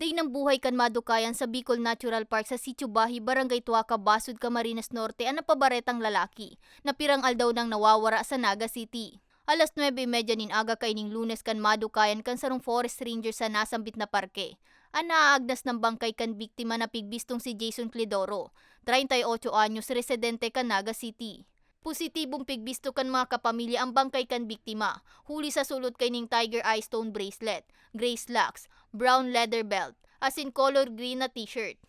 Day ng buhay kan madukayan sa Bicol Natural Park sa Sitio Bahi, Barangay Tuaca, Basud, Camarines Norte ang napabaretang lalaki na pirangal daw nang nawawara sa Naga City. Alas 9.30 nin aga kaining lunes kan madukayan kan sarong forest ranger sa nasambit na parke. Ang naaagdas ng bangkay kan biktima na pigbistong si Jason Clidoro, 38 anyos residente kan Naga City. Positibong pigbisto kan mga kapamilya ang bangkay kan biktima, huli sa sulot kay ning tiger eye stone bracelet, gray slacks, brown leather belt, as in color green na t-shirt.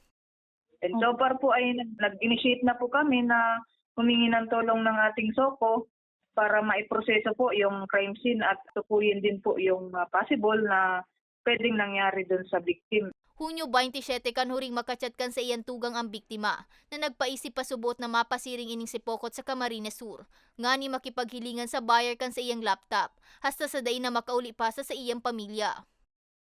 And so far po ay nag- nag-initiate na po kami na humingi ng tulong ng ating SOCO para maiproseso po yung crime scene at tukuyin din po yung uh, possible na pwedeng nangyari doon sa victim. Hunyo 27 kan huring makachat kan sa iyan tugang ang biktima na nagpaisip pa subot na mapasiring ining sipokot sa Camarines Sur. Nga ni makipaghilingan sa buyer kan sa iyang laptop hasta sa day na makauli pa sa sa iyang pamilya.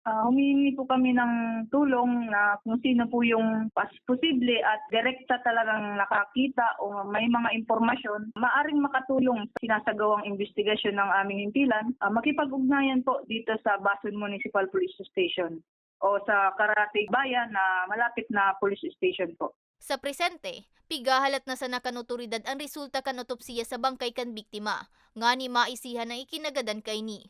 Ah, humingi po kami ng tulong na kung sino po yung pas posible at direkta talagang nakakita o may mga impormasyon, maaring makatulong sa sinasagawang investigasyon ng aming himpilan, ah, makipag-ugnayan po dito sa Bason Municipal Police Station o sa Karatig Bayan na malapit na police station po. Sa presente, pigahalat na sa nakanuturidad ang resulta kan otopsiya sa bangkay kan biktima, nga ni maisihan na ikinagadan kay ni.